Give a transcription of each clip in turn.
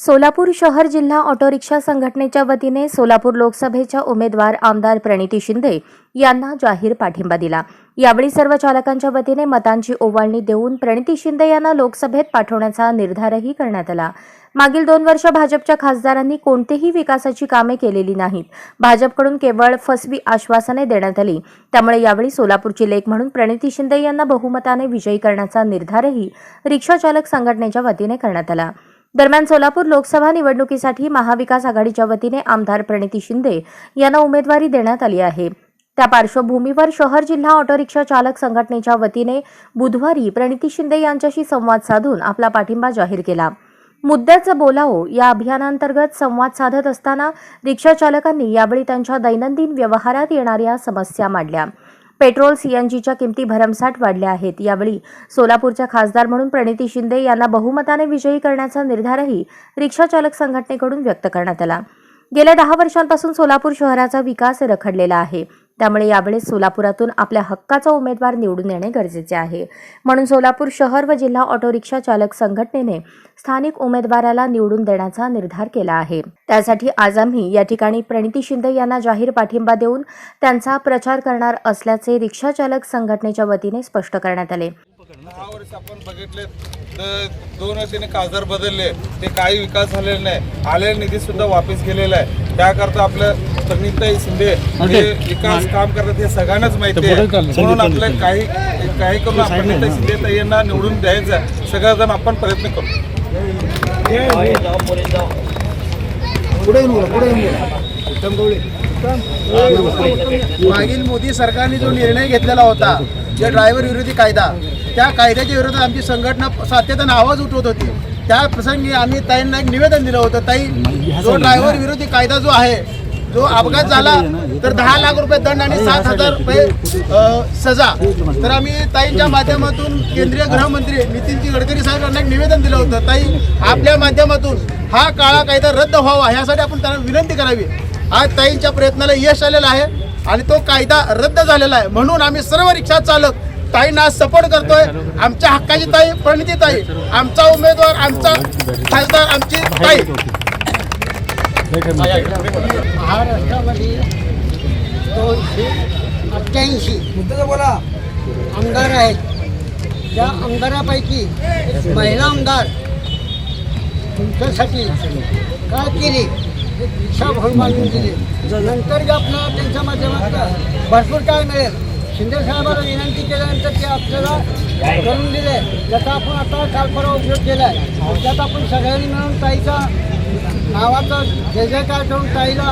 सोलापूर शहर जिल्हा auto rickshaw संघटनेच्या वतीने सोलापूर लोकसभेच्या उमेदवार आमदार प्रणिती शिंदे यांना जाहीर पाठिंबा दिला. यावेळी सर्व चालकांच्या वतीने मतांची ओवाळणी देऊन प्रणिती शिंदे यांना लोकसभेत पाठवण्याचा निर्धारही करण्यात आला. मागील दोन वर्ष भाजपच्या खासदारांनी कोणतीही विकासाची कामे केलेली नाहीत. भाजपकडून केवळ फसवी आश्वासने देण्यात आली. त्यामुळे यावेळी सोलापूरची लेख म्हणून प्रणिती शिंदे यांना बहुमताने विजयी करण्याचा निर्धारही रिक्षाचालक संघटनेच्या वतीने करण्यात आला. दरम्यान सोलापूर लोकसभा निवडणुकीसाठी महाविकास आघाडीच्या वतीने आमदार प्रणिती शिंदे यांना उमेदवारी देण्यात आली आहे. त्या पार्श्वभूमीवर शहर जिल्हा ऑटो रिक्षा चालक संघटनेच्या वतीने बुधवारी प्रणिती शिंदे यांच्याशी संवाद साधून आपला पाठिंबा जाहीर केला. मुद्द्याचं बोलावो या अभियानांतर्गत संवाद साधत असताना रिक्षा चालकांनी यावेळी त्यांच्या दैनंदिन व्यवहारात येणाऱ्या समस्या मांडल्या. पेट्रोल सीएनजीच्या किमती भरमसाठ वाढल्या आहेत. यावेळी सोलापूरच्या खासदार म्हणून प्रणिती शिंदे यांना बहुमताने विजयी करण्याचा निर्धारही रिक्षा चालक संघटनेकडून व्यक्त करण्यात आला. गेल्या दहा वर्षांपासून सोलापूर शहराचा विकास रखडलेला आहे. त्यामुळे यावेळेस सोलापुरातून आपल्या हक्काचा उमेदवार निवडून येणे गरजेचे आहे. म्हणून सोलापूर शहर व जिल्हा ऑटो रिक्षा चालक संघटनेने स्थानिक उमेदवाराला निवडून देण्याचा निर्धार केला आहे. त्यासाठी आज आम्ही या ठिकाणी प्रणिती शिंदे यांना जाहीर पाठिंबा देऊन त्यांचा प्रचार करणार असल्याचे रिक्षा चालक संघटनेच्या वतीने स्पष्ट करण्यात आले. आपण बघितले तर दोन वर्षाने खासदार बदलले ते काही विकास झालेले नाही. आलेला निधी सुद्धा वापस गेलेला आहे. त्याकरता आपल्या प्रणिताई शिंदे हे विकास काम करतात हे सगळ्यांनाच माहिती आहे. म्हणून आपलं काही काही करून प्रणिताई शिंदे ताई यांना निवडून द्यायचं. सगळेजण आपण प्रयत्न करू. पुढे मागील मोदी सरकारने जो निर्णय घेतलेला होता जे ड्रायव्हर विरोधी कायदा त्या कायद्याच्या विरोधात आमची संघटना सातत्यानं आवाज उठवत होती. त्या प्रसंगी आम्ही ताईंना एक निवेदन दिलं होतं ताई जो ड्रायव्हर विरोधी कायदा जो आहे जो अपघात झाला तर दहा लाख रुपये दंड आणि सात हजार रुपये सजा. तर आम्ही ताईंच्या माध्यमातून केंद्रीय गृहमंत्री नितीनजी गडकरी साहेबांना एक निवेदन दिलं होतं ताई आपल्या माध्यमातून हा काळा कायदा रद्द व्हावा ह्यासाठी आपण त्यांना विनंती करावी. आज ताईंच्या प्रयत्नाला यश आलेलं आहे आणि तो कायदा रद्द झालेला आहे. म्हणून आम्ही सर्व रिक्षा चालक ताईंना आज सपोर्ट करतोय. आमच्या हक्काची ताई प्रणिती ताई आमचा उमेदवार आमचा खासदार आमची ताई. महाराष्ट्रामध्ये दोनशे अठ्ठ्याऐंशी आमदार आहेत. त्या आमदारापैकी महिला आमदार तुमच्यासाठी काय केली? एक रिक्षा भरून बांधून दिली. नंतर जे आपल्याला त्यांच्या माध्यमातून भरपूर काय मिळेल. शिंदे साहेबांना विनंती केल्यानंतर ते आपल्याला करून दिले. त्याचा आपण आता काल परवा उपयोग केला आहे त्यात आपण सगळ्यांनी मिळून ताईचा नावाचा जय जयकार करून ताईला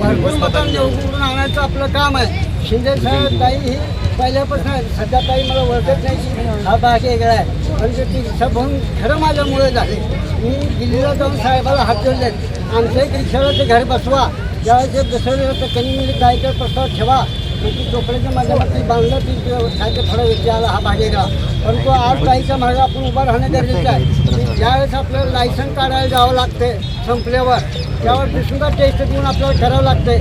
भरपूर मतांनी निवडून आणायचं आपलं काम आहे. शिंदे साहेब ताई ही पहिल्यापासून सध्या ताई मला ओळखत नाही. हा भाग वेगळा आहे. पण ते बघून खरं माझ्यामुळे झाले. मी दिल्लीला जाऊन साहेबाला हात जोडले. आमचं एक रिक्षाला ते घर बसवा. ज्यावेळेस ते बसवलं तर त्यांनी म्हणजे ताईचा प्रस्ताव ठेवा. चोपड्याच्या माध्यमातून बांधलं ती खायचं थोडा व्यक्ती आला हा भागेगा. परंतु आज ताईच्या मागे आपण उभं राहणं गरजेचं आहे. ज्यावेळेस आपल्याला लायसन काढायला जावं लागते संपल्यावर त्यावर सुद्धा टेस्ट देऊन आपल्याला करावं लागते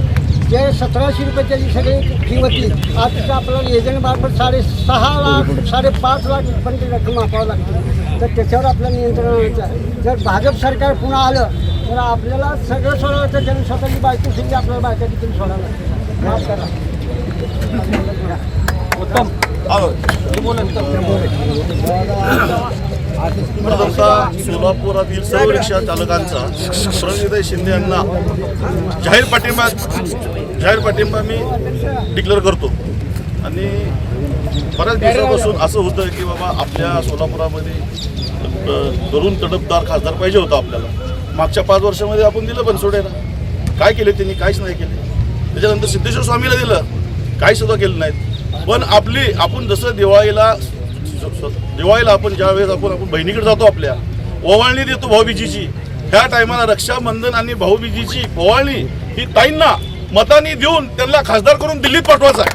जे सतराशे रुपयाची जी सगळी फी होती आज तिथं आपल्याला एजंटमार्फत साडेसहा लाख साडेपाच लाख पर्यंत रक्कम वापरावं लागते. तर त्याच्यावर आपलं नियंत्रण आणायचं आहे. जर भाजप सरकार पुन्हा आलं तर आपल्याला सगळं सोडायचं त्यांनी स्वतःची बायको सुद्धा आपल्याला बायका तिथून सोडावं लागतं. माफ करा. उत्तम सोलापुरातील सर्व रिक्षा चालकांचा प्रणिताई शिंदे यांना जाहीर पाठिंबा जाहीर पाठिंबा मी डिक्लेअर करतो. आणि बऱ्याच दिवसापासून असं होतं की बाबा आपल्या सोलापुरामध्ये तरुण तडपदार खासदार पाहिजे होता आपल्याला. मागच्या पाच वर्षामध्ये आपण दिलं पण बनसोडेला काय केले त्यांनी? काहीच नाही केले. त्याच्यानंतर सिद्धेश्वर स्वामीला दिलं. काही सुद्धा केलं नाहीत. पण आपली आपण जसं दिवाळीला दिवाळीला आपण ज्या वेळेस आपण आपण बहिणीकडे जातो आपल्या ओवाळणी देतो भाऊबीजीची. ह्या टायमाला रक्षाबंधन आणि भाऊबीजीची ओवाळणी ही ताईंना मतांनी देऊन त्यांना खासदार करून दिल्लीत पाठवायचं आहे.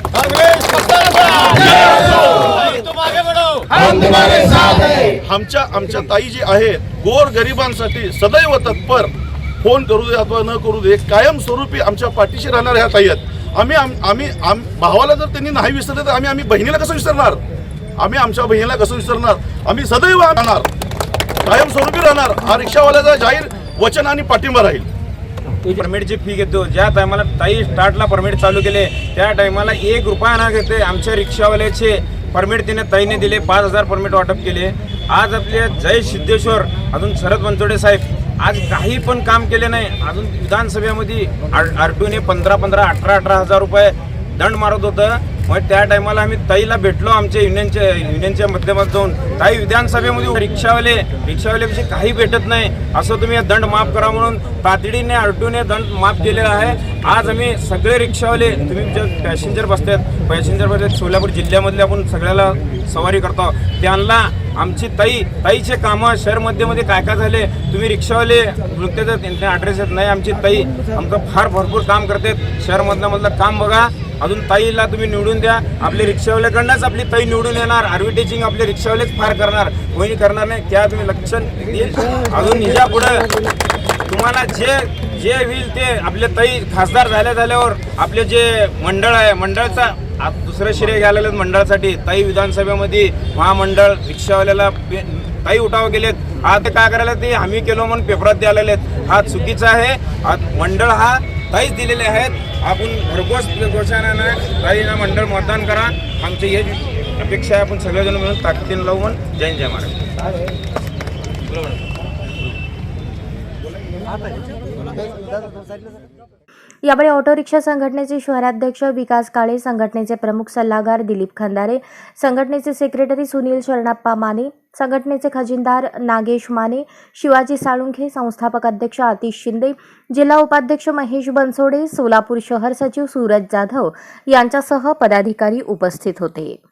आमच्या आमच्या ताई जी आहेत गोर गरिबांसाठी सदैव तत्पर फोन करू दे अथवा न करू दे कायमस्वरूपी आमच्या पाठीशी राहणार ह्या ताई आहेत. आम्ही आम- आम्ही आम- भावाला जर त्यांनी नाही विसरले तर आम्ही आम्ही बहिणीला कसं विसरणार? आम्ही आमच्या बहिणीला कसं विसरणार? आम्ही सदैव राहणार. कायमस्वरूपी राहणार. हा रिक्षावाल्याचा जाहीर वचन आणि पाठिंबा राहील. परमिटची फी घेतो. ज्या टायमाला ताई स्टार्टला परमिट चालू केले त्या टायमाला एक रुपया ना घेते आमच्या रिक्षावाल्याचे. परमिट तिने ताईने दिले. पाच हजार परमिट वाटप केले. आज आपले जय सिद्धेश्वर अजून शरद बनसोडे साहेब. आज काही पण काम केले नाही. अजून विधानसभेमध्ये आर टीने पंधरा पंधरा अठरा अठरा हजार रुपये दंड मारत होतं. मग त्या टायमाला आम्ही ताईला भेटलो आमच्या युनियनच्या युनियनच्या माध्यमातून ताई विधानसभेमध्ये रिक्षावाले रिक्षावाल्याविषयी काही भेटत नाही. असं तुम्ही दंड माफ करा म्हणून तातडीने आरटीओने दंड माफ केलेला आहे. आज आम्ही सगळे रिक्षावाले तुम्ही जे पॅसेंजर बसतात पॅसेंजर बसतात सोलापूर जिल्ह्यामधले आपण सगळ्याला सवारी करतो. त्यांना आमची ताई ताईचे कामं शहरमध्ये मध्ये काय काय झाले तुम्ही रिक्षावाले नुकतेच त्यांचे ॲड्रेस येत नाही. आमची ताई आमचं फार भरपूर काम करते. शहरमधलं मधलं काम बघा. अजून ताईला तुम्ही निवडून द्या. आपले रिक्षावाल्याकडनंच आपली ताई निवडून येणार. ॲडव्हर्टायझिंग आपले रिक्षावालेच फार करणार. कोणी करणार नाही त्या तुम्ही लक्ष देईल. अजून हिच्या पुढं तुम्हाला जे जे होईल ते आपले ताई खासदार झाल्या झाल्यावर आपले जे मंडळ आहे मंडळचा दुसरं श्रेय घ्यायला मंडळासाठी. ताई विधानसभेमध्ये महामंडळ रिक्षावाल्याला ताई उठाव गेलेत आता काय करायला ते आम्ही केलो म्हणून पेपरात द्यायला आहेत हा चुकीचा आहे. मंडळ हा ताईच दिलेले आहेत. आपण भरघोस घोषणानं ताईना मंडळ मतदान करा. आमची हे अपेक्षा आहे. आपण सगळेजण मिळून ताकदीने लावून जय जय महाराज यावेळी ऑटो रिक्षा संघटनेचे शहराध्यक्ष विकास काळे संघटनेचे प्रमुख सल्लागार दिलीप खंदारे संघटनेचे सेक्रेटरी सुनील शरणाप्पा माने संघटनेचे खजिनदार नागेश माने शिवाजी साळुंखे संस्थापक अध्यक्ष आतिश शिंदे जिल्हा उपाध्यक्ष महेश बनसोडे सोलापूर शहर सचिव सूरज जाधव यांच्यासह पदाधिकारी उपस्थित होते.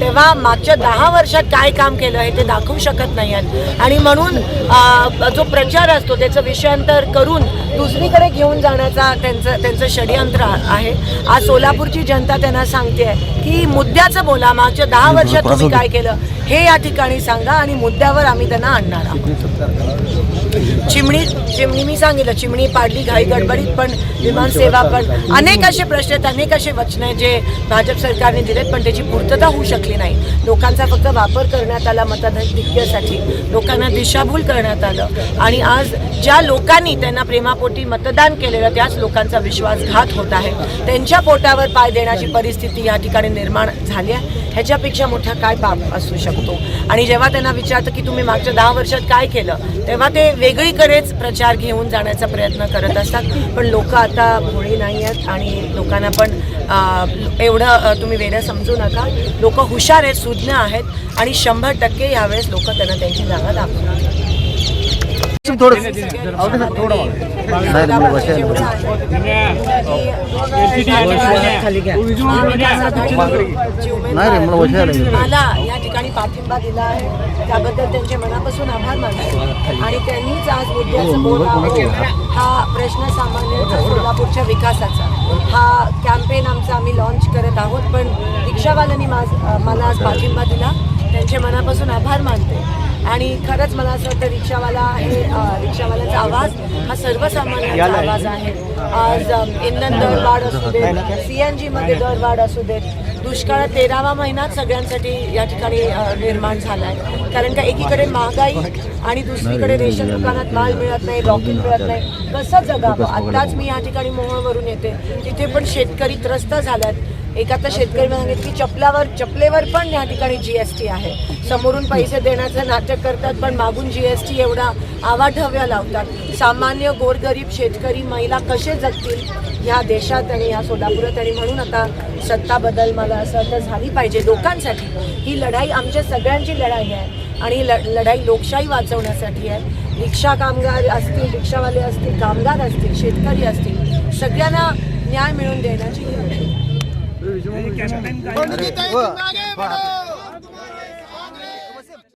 तेव्हा मागच्या दहा वर्षात काय काम केलं आहे ते दाखवू शकत नाही आहेत. आणि म्हणून जो प्रचार असतो त्याचं विषयांतर करून दुसरीकडे घेऊन जाण्याचा त्यांचं त्यांचं षडयंत्र आहे. आज सोलापूरची जनता त्यांना सांगते की मुद्द्याचं बोला मागच्या दहा वर्षात तुम्ही काय केलं हे या ठिकाणी सांगा आणि मुद्द्यावर आम्ही त्यांना आणणार आहोत. चिमणी चिमणी मी सांगितलं चिमणी पाडली घाई गडबडीत पण विमानसेवा पण. अनेक असे प्रश्न आहेत अनेक असे वचन जे भाजप सरकारने दिलेत पण त्याची पूर्तता होऊ शकली नाही. लोकांचा फक्त वापर करण्यात आला मतदान लोकांना दिशाभूल करण्यात आलं. आणि आज ज्या लोकांनी त्यांना प्रेमापोटी मतदान केलेलं त्याच लोकांचा विश्वासघात होत आहे. त्यांच्या पोटावर पाय देण्याची परिस्थिती या ठिकाणी निर्माण झाली आहे. ह्याच्यापेक्षा मोठा काय पाप असू शकतो? आणि जेव्हा त्यांना विचारतं की तुम्ही मागच्या दहा वर्षात काय केलं तेव्हा ते वेगळी वेगळीकडेच प्रचार घेऊन जाण्याचा प्रयत्न करत असतात. पण लोक आता भोळी नाही आहेत आणि लोकांना पण एवढं तुम्ही वेगळं समजू नका. लोक हुशार आहेत सुज्ञ आहेत आणि शंभर टक्के यावेळेस लोक त्यांना त्यांची जागा दाखवणार मला या ठिकाणी पाठिंबा दिला आहे. त्याबद्दल त्यांचे मनापासून आभार मानते. आणि त्यांनीच आज मुद्द्याचं बोल हा प्रश्न सामान्य सोलापूरच्या विकासाचा. हा कॅम्पेन आमचा आम्ही लॉन्च करत आहोत पण रिक्षावाल्यांनी माझ मला आज पाठिंबा दिला. त्यांचे मनापासून आभार मानते. आणि खरंच मला असं वाटतं रिक्षावाला हे रिक्षावाल्याचा आवाज हा सर्वसामान्यांचा आवाज आहे. आज इंधन दरवाढ असू देत सी एन जीमध्ये दरवाढ असू देत. दुष्काळ तेरावा महिनाच सगळ्यांसाठी या ठिकाणी निर्माण झाला आहे कारण का एकीकडे महागाई आणि दुसरीकडे रेशन दुकानात माल मिळत नाही लॉकिंग मिळत नाही. कसं जगावं? आत्ताच मी या ठिकाणी मोहोळवरून येते. तिथे पण शेतकरी त्रस्त झाल्यात एक आता शेतकरी सांगितलं की चपलावर चपलेवर पण या ठिकाणी जीएसटी आहे. समोरून पैसे देण्याचं नाटक करतात पण मागून जीएसटी एवढा आवाढव्य लावतात. सामान्य गोरगरीब शेतकरी महिला कसे जगतील? या देशात आणि या सोलापुरात. आणि म्हणून आता सत्ता बदल मला असं वाटतं झाली पाहिजे. लोकांसाठी ही लढाई आमच्या सगळ्यांची लढाई आहे. आणि ही ल- लढाई लोकशाही वाचवण्यासाठी आहे. रिक्षा कामगार असतील रिक्षावाले असतील कामगार असतील शेतकरी असतील सगळ्यांना न्याय मिळवून देण्याची ही लढाई. आहे.